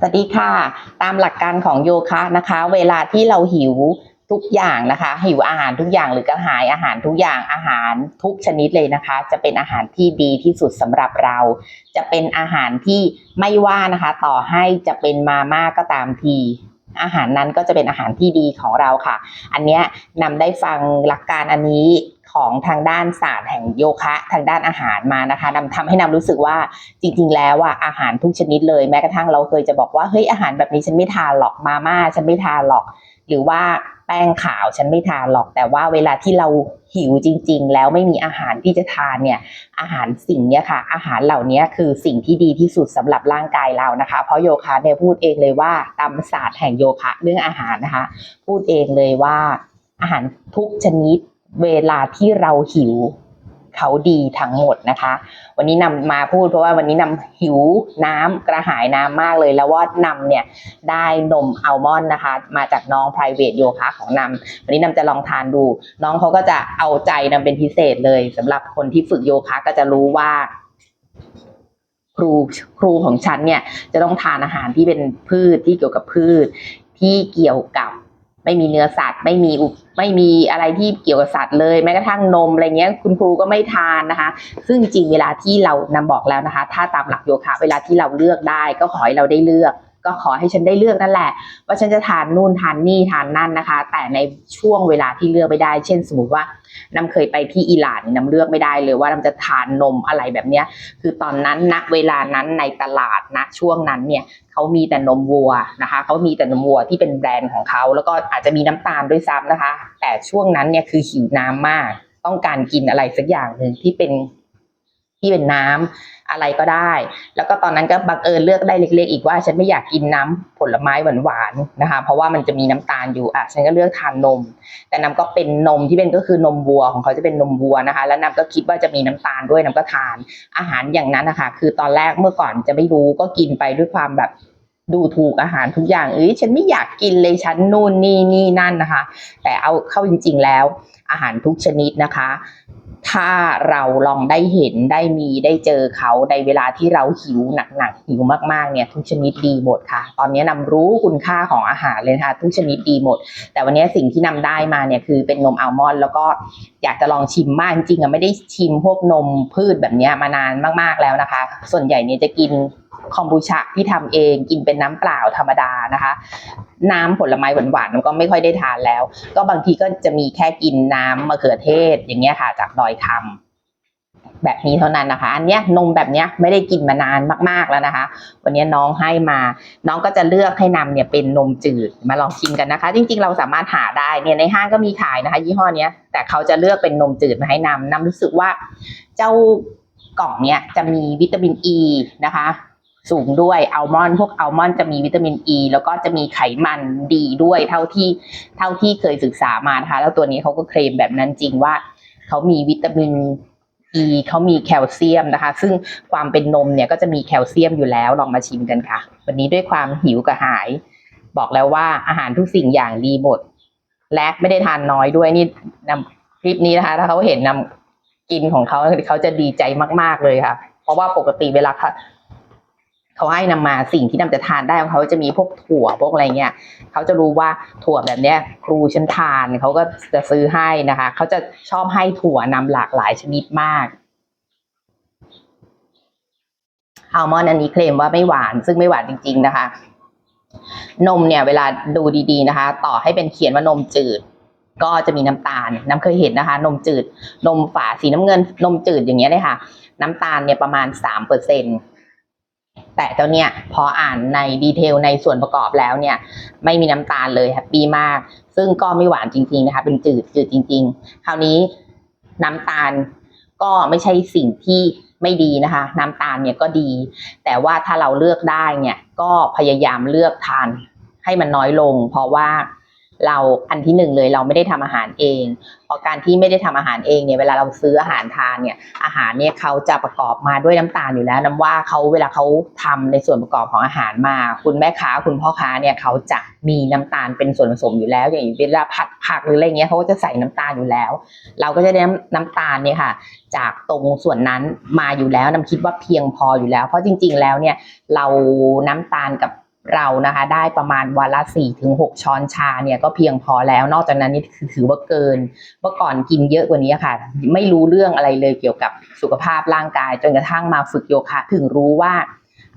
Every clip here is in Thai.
สวัสดีค่ะ ตามหลักการของโยคะนะคะ เวลาที่เราหิวทุกอย่างนะคะ หิวอาหารทุกอย่างหรือกระหายอาหารทุกอย่างอาหารทุกชนิดเลยนะคะ จะเป็นอาหารที่ดีที่สุดสำหรับเรา จะเป็นอาหารที่ไม่ว่านะคะ ต่อให้จะเป็นมาม่าก็ตามทีอาหารนั้นก็จะเป็นอาหารที่ดีของเราค่ะ อันเนี้ยนำได้ฟังหลักการอันนี้ ของทางด้านศาสตร์แห่งโยคะ ทางด้านอาหารมานะคะนำทำให้นำรู้สึกว่าจริง ๆ แล้วอะอาหารทุกชนิดเลยแม้กระทั่งเราเคยจะบอกว่าเฮ้ยอาหารแบบนี้ฉันไม่ทานหรอกมาม่าฉันไม่ทานหรอก หรือว่าแป้งขาวฉันไม่ทานหรอกแต่ว่าเวลาที่เราหิวจริง ๆ แล้วไม่มีอาหารที่จะทานเนี่ยอาหารสิ่งเนี้ยค่ะ อาหารเหล่านี้คือสิ่งที่ดีที่สุดสำหรับร่างกายเรานะคะ เพราะโยคะเนี่ยพูดเองเลยว่าตามศาสตร์แห่งโยคะเรื่องอาหารนะคะ พูดเองเลยว่าอาหารทุกชนิด เวลาที่เราหิวเขาดีทั้งหมดนะคะ วันนี้นำมาพูดเพราะว่าวันนี้นำหิวน้ำกระหายน้ำมากเลย แล้วว่านำเนี่ยได้นมอัลมอนด์นะคะ มาจากน้อง private โยคะของนำวันนี้นำจะลองทานดู น้องเขาก็จะเอาใจนำเป็นพิเศษเลยสำหรับคนที่ฝึกโยคะก็จะรู้ว่าครูครูของฉันเนี่ยจะต้องทานอาหารที่เป็นพืชที่เกี่ยวกับพืชที่เกี่ยวกับ ไม่มีเนื้อสัตว์ ไม่มีไม่มีอะไรที่เกี่ยวกับสัตว์เลยแม้กระทั่งนมอะไรเงี้ยคุณครูก็ไม่ทานนะคะ ซึ่งจริงเวลาที่เรานำบอกแล้วนะคะ ถ้าตามหลักโยคะเวลาที่เราเลือกได้ก็ขอให้เราได้เลือก ก็ขอให้ฉันได้เลือกนั่นแหละ ว่าฉันจะทานนู่นทานนี่ทานนั่นนะคะ แต่ในช่วงเวลาที่เลือกไม่ได้ เช่น สมมติว่าน้ำเคยไปที่อิหร่านน้ำเลือกไม่ได้เลยว่าน้ำจะทานนมอะไรแบบเนี้ย คือตอนนั้นณเวลานั้นในตลาดณช่วงนั้นเนี่ยเขามีแต่นมวัวนะคะเขามีแต่นมวัวที่เป็นแบรนด์ของเขาแล้วก็อาจจะมีน้ำตาลด้วยซ้ำนะคะ แต่ช่วงนั้นเนี่ยคือหิวน้ำมาก ต้องการกินอะไรสักอย่างหนึ่งที่เป็น ที่เป็นน้ำอะไรก็ได้ แล้วก็ตอนนั้นก็บังเอิญเลือกได้เล็ก ๆ อีกว่าฉันไม่อยากกินน้ำผลไม้หวานๆนะคะ เพราะว่ามันจะมีน้ำตาลอยู่อะฉันก็เลือกทานนม แต่น้ำก็เป็นนมที่เป็นก็คือนมวัวของเขาจะเป็นนมวัวนะคะ แล้วน้ำก็คิดว่าจะมีน้ำตาลด้วยน้ำก็ทาน อาหารอย่างนั้นนะคะคือตอนแรกเมื่อก่อนจะไม่รู้ก็กินไปด้วยความแบบดูถูกอาหารทุกอย่าง เอ้ย ฉันไม่อยากกินเลย ฉันนู่นนี่นี่นั่นนะคะ แต่เอาเข้าจริง ๆ แล้ว อาหารทุกชนิดนะคะ ถ้าเราลองได้เห็นได้มีได้เจอเขาในเวลาที่เราหิวหนักๆหิวมากๆเนี่ยทุกชนิดดีหมดค่ะ ตอนนี้นำรู้คุณค่าของอาหารเลยค่ะ ทุกชนิดดีหมด แต่วันนี้สิ่งที่นำได้มาเนี่ยคือเป็นนมอัลมอนด์แล้วก็อยากจะลองชิมมากจริงๆอะไม่ได้ชิมพวกนมพืชแบบนี้มานานมากๆแล้วนะคะ ส่วนใหญ่เนี่ยจะกิน คอมบูชาที่ทำเองกินเป็นน้ำเปล่าธรรมดานะคะ น้ำผลไม้หวานๆมันก็ไม่ค่อยได้ทานแล้ว ก็บางทีก็จะมีแค่กินน้ำมะเขือเทศอย่างเงี้ยค่ะจากดอยคำแบบนี้เท่านั้นนะคะ อันเนี้ยนมแบบเนี้ยไม่ได้กินมานานมากๆแล้วนะคะ วันนี้น้องให้มาน้องก็จะเลือกให้นำเนี่ยเป็นนมจืดมาลองชิมกันนะคะ จริงๆ เราสามารถหาได้เนี่ยในห้างก็มีขายนะคะ ยี่ห้อเนี้ยแต่เขาจะเลือกเป็นนมจืดมาให้นำนำรู้สึกว่าเจ้ากล่องเนี้ยจะมีวิตามินอ e ีนะคะ สูงด้วยอัลมอนด์พวกอัลมอนด์จะมีวิตามินอ e, ีแล้วก็จะมีไขมันดีด้วยเท่าที่เท่าที่เคยศึกษามานะคะ แล้วตัวนี้เขาก็เคลมแบบนั้นจริงว่าเขามีวิตามินอีเขามีแคลเซียมนะคะ ซึ่งความเป็นนมเนี่ยก็จะมีแคลเซียมอยู่แล้วลองมาชิมกันค่ะ วันนี้ด้วยความหิวกระหาย บอกแล้วว่าอาหารทุกสิ่งอย่างดีหมดและไม่ได้ทานน้อยด้วยนี่นำคลิปนี้นะคะ ถ้าเขาเห็นนำกินของเขาเขาจะดีใจมาก ๆเลยค่ะ เพราะว่าปกติเวลา เขาให้นำมาสิ่งที่นำจะทานได้เขาจะมีพวกถั่วพวกอะไรเงี้ยเขาจะรู้ว่าถั่วแบบเนี้ยครูฉันทานเขาก็จะซื้อให้นะคะ เขาจะชอบให้ถั่วนำหลากหลายชนิดมากอัลมอนด์อันนี้เคลมว่าไม่หวาน ซึ่งไม่หวานจริง ๆนะคะ นมเนี่ยเวลาดูดีๆนะคะ ต่อให้เป็นเขียนว่านมจืด ก็จะมีน้ำตาล น้ำเคยเห็นนะคะ นมจืด นมฝาสีน้ำเงิน นมจืดอย่างเงี้ยเลยค่ะ น้ำตาลเนี่ยประมาณสามเปอร์เซ็น แต่เจ้าเนี่ยพออ่านในดีเทลในส่วนประกอบแล้วเนี่ยไม่มีน้ำตาลเลยแฮปปี้มาก ซึ่งก็ไม่หวานจริง ๆนะคะ เป็นจืดจืดจริง ๆ คราวนี้น้ำตาลก็ไม่ใช่สิ่งที่ไม่ดีนะคะ น้ำตาลเนี่ยก็ดี แต่ว่าถ้าเราเลือกได้เนี่ยก็พยายามเลือกทานให้มันน้อยลง เพราะว่า เราอันที่หนึ่งเลยเราไม่ได้ทำอาหารเองเพราะการที่ไม่ได้ทำอาหารเองเนี่ยเวลาเราซื้ออาหารทานเนี่ยอาหารเนี่ยเขาจะประกอบมาด้วยน้ำตาลอยู่แล้วน้ำว่าเขาเวลาเขาทำในส่วนประกอบของอาหารมา คุณแม่ค้าคุณพ่อค้าเนี่ยเขาจะมีน้ำตาลเป็นส่วนผสมอยู่แล้ว อย่างเวลาผัดผักหรืออะไรเงี้ยเขาก็จะใส่น้ำตาลอยู่แล้ว เราก็จะได้น้ำตาลเนี่ยค่ะ จากตรงส่วนนั้นมาอยู่แล้วน้ำคิดว่าเพียงพออยู่แล้ว เพราะจริง ๆ แล้วเนี่ยเราน้ำตาลกับ เรานะคะได้ประมาณวันละ4ี่ถึงหช้อนชาเนี่ยก็เพียงพอแล้ว นอกจากนั้นนี่คือถือว่าเกิน เมื่อก่อนกินเยอะกว่านี้ค่ะ ไม่รู้เรื่องอะไรเลยเกี่ยวกับสุขภาพร่างกาย จนกระทั่งมาฝึกโยคะ ถึงรู้ว่า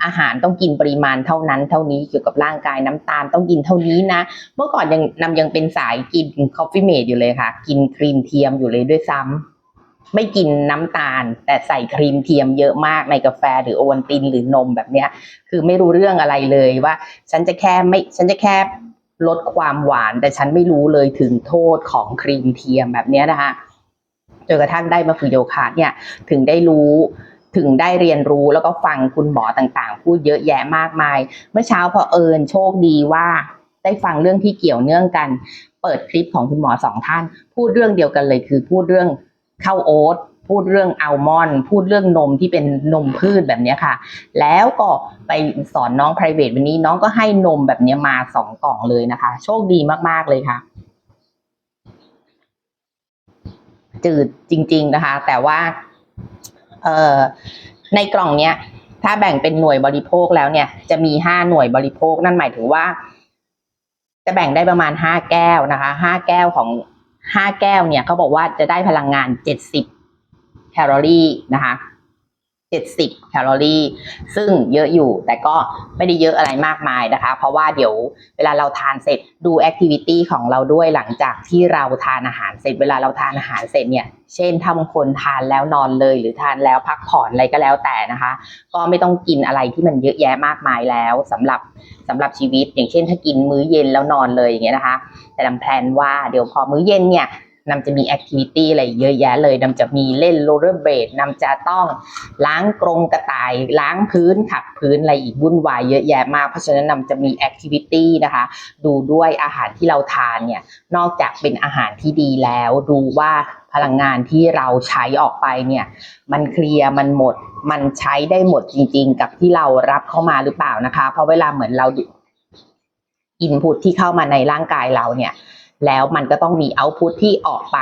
อาหารต้องกินปริมาณเท่านั้นเท่านี้เกี่ยวกับร่างกายน้ำตาลต้องกินเท่านี้นะ เมื่อก่อนยังนำยังเป็นสายกินคอฟฟี่เมดอยู่เลยค่ะ กินครีมเทียมอยู่เลยด้วยซ้ำ ไม่กินน้ำตาล แต่ใส่ครีมเทียมเยอะมากในกาแฟหรือโอวัลตินหรือนมแบบเนี้ย คือไม่รู้เรื่องอะไรเลยว่า ฉันจะแค่ไม่ฉันจะแค่ลดความหวาน แต่ฉันไม่รู้เลยถึงโทษของครีมเทียมแบบเนี้ยนะคะจนกระทั่งได้มาฝึกโยคะเนี่ยถึงได้รู้ถึงได้เรียนรู้แล้วก็ฟังคุณหมอต่างๆ พูดเยอะแยะมากมาย เมื่อเช้าพอเอิญโชคดีว่า ได้ฟังเรื่องที่เกี่ยวเนื่องกัน เปิดคลิปของคุณหมอสองท่าน พูดเรื่องเดียวกันเลยคือพูดเรื่อง ข้าวโอ๊ตพูดเรื่องอัลมอนด์พูดเรื่องนมที่เป็นนมพืชแบบนี้ค่ะ แล้วก็ไปสอนน้อง private วันนี้น้องก็ให้นมแบบนี้มาสองกล่องเลยนะคะ โชคดีมากๆเลยค่ะ จืดจริง ๆนะคะ แต่ว่าเออในกล่องเนี้ย ถ้าแบ่งเป็นหน่วยบริโภคแล้วเนี่ย จะมีห้าหน่วยบริโภคนั่นหมายถึงว่า จะแบ่งได้ประมาณห้าแก้วนะคะห้าแก้วของ ห้าแก้วเนี่ยเขาบอกว่าจะได้พลังงานเจ็ดสิบแคลอรี่นะคะ เจ็ดสิบแคลอรี่ ซึ่งเยอะอยู่แต่ก็ไม่ได้เยอะอะไรมากมายนะคะ เพราะว่าเดี๋ยวเวลาเราทานเสร็จดูแอคทิวิตี้ของเราด้วยหลังจากที่เราทานอาหารเสร็จ เวลาเราทานอาหารเสร็จเนี่ย เช่นถ้าบางคนทานแล้วนอนเลย หรือทานแล้วพักผ่อนอะไรก็แล้วแต่นะคะ ก็ไม่ต้องกินอะไรที่มันเยอะแยะมากมายแล้วสำหรับสำหรับชีวิต อย่างเช่น ถ้ากินมื้อเย็นแล้วนอนเลยอย่างเงี้ยนะคะ แต่นำแพลนว่าเดี๋ยวพอมื้อเย็นเนี่ย นำจะมีแอคทิวิตี้อะไรเยอะแยะเลยนำจะมีเล่นโรลเลอร์เบลดนำจะต้องล้างกรงกระต่าย ล้างพื้นขัดพื้นอะไรอีกวุ่นวายเยอะแยะมาก เพราะฉะนั้นนำจะมีแอคทิวิตี้นะคะ ดูด้วยอาหารที่เราทานเนี่ยนอกจากเป็นอาหารที่ดีแล้ว ดูว่าพลังงานที่เราใช้ออกไปเนี่ย มันเคลียร์มันหมด มันใช้ได้หมดจริง ๆ กับที่เรารับเข้ามาหรือเปล่านะคะ เพราะเวลาเหมือนเราอินพุตที่เข้ามาในร่างกายเราเนี่ย แล้วมันก็ต้องมีเอาพุตที่ออกไป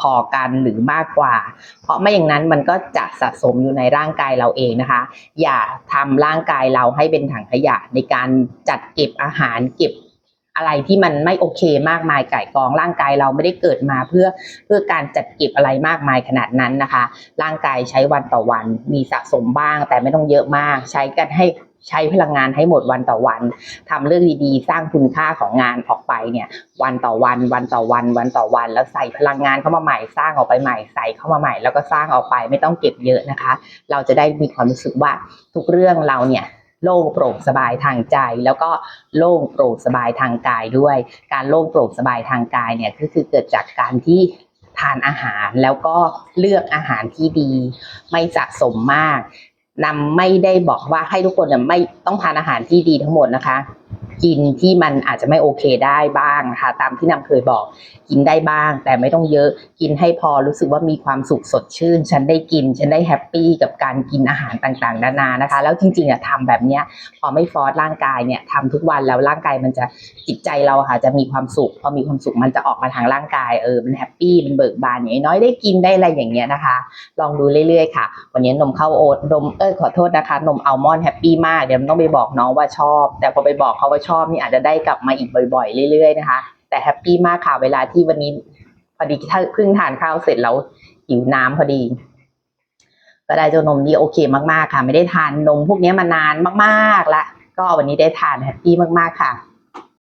พอๆกันหรือมากกว่า เพราะไม่อย่างนั้นมันก็จะสะสมอยู่ในร่างกายเราเองนะคะ อย่าทำร่างกายเราให้เป็นถังขยะในการจัดเก็บอาหารเก็บอะไรที่มันไม่โอเคมากมายไก่กองร่างกายเราไม่ได้เกิดมาเพื่อเพื่อการจัดเก็บอะไรมากมายขนาดนั้นนะคะ ร่างกายใช้วันต่อวันมีสะสมบ้าง แต่ไม่ต้องเยอะมาก ใช้กันให้ ใช้พลังงานให้หมดวันต่อวันทำเรื่องดีๆ สร้างคุณค่าของงานออกไปเนี่ย วันต่อวัน วันต่อวัน วันต่อวัน แล้วใส่พลังงานเข้ามาใหม่ สร้างออกไปใหม่ ใส่เข้ามาใหม่ แล้วก็สร้างออกไปไม่ต้องเก็บเยอะนะคะ เราจะได้มีความรู้สึกว่าทุกเรื่องเราเนี่ยโล่งโปร่งสบายทางใจ แล้วก็โล่งโปร่งสบายทางกายด้วย การโล่งโปร่งสบายทางกายเนี่ยก็คือเกิดจากการที่ทานอาหารแล้วก็เลือกอาหารที่ดี ไม่สะสมมาก นำไม่ได้บอกว่าให้ทุกคนไม่ต้องทานอาหารที่ดีทั้งหมดนะคะ กินที่มันอาจจะไม่โอเคได้บ้างนะคะตามที่นำเคยบอกกินได้บ้าง แต่ไม่ต้องเยอะกินให้พอรู้สึกว่ามีความสุขสดชื่น ฉันได้กิน ฉันได้แฮปปี้กับการกินอาหารต่างๆนานานะคะ แล้วจริงๆอะทำแบบเนี้ยพอไม่ฟอสร่างกายเนี่ยทำทุกวันแล้วร่างกายมันจะจิตใจเราค่ะจะมีความสุข พอมีความสุขมันจะออกมาทางร่างกายเออมันแฮปปี้มันเบิกบานอย่างน้อยได้กินได้อะไรอย่างเงี้ยนะคะ ลองดูเรื่อยๆค่ะ วันนี้นมข้าวโอ๊ตนมเอ้ยขอโทษนะคะ นมอัลมอนด์แฮปปี้มากเดี๋ยวต้องไปบอกน้องว่าชอบ แต่พอไปบอกเขาว่าชอบอบนี่อาจจะได้กลับมาอีกบ่อย ๆ เรื่อยๆนะคะ แต่แฮปปี้มากค่ะเวลาที่วันนี้พอดีถ้าเพิ่งทานข้าวเสร็จแล้วหิวน้ำพอดีก็ได้เจ้านมนี่โอเคมากๆค่ะ ไม่ได้ทานนมพวกนี้มานานมากๆละก็วันนี้ได้ทานแฮปปี้มากๆค่ะ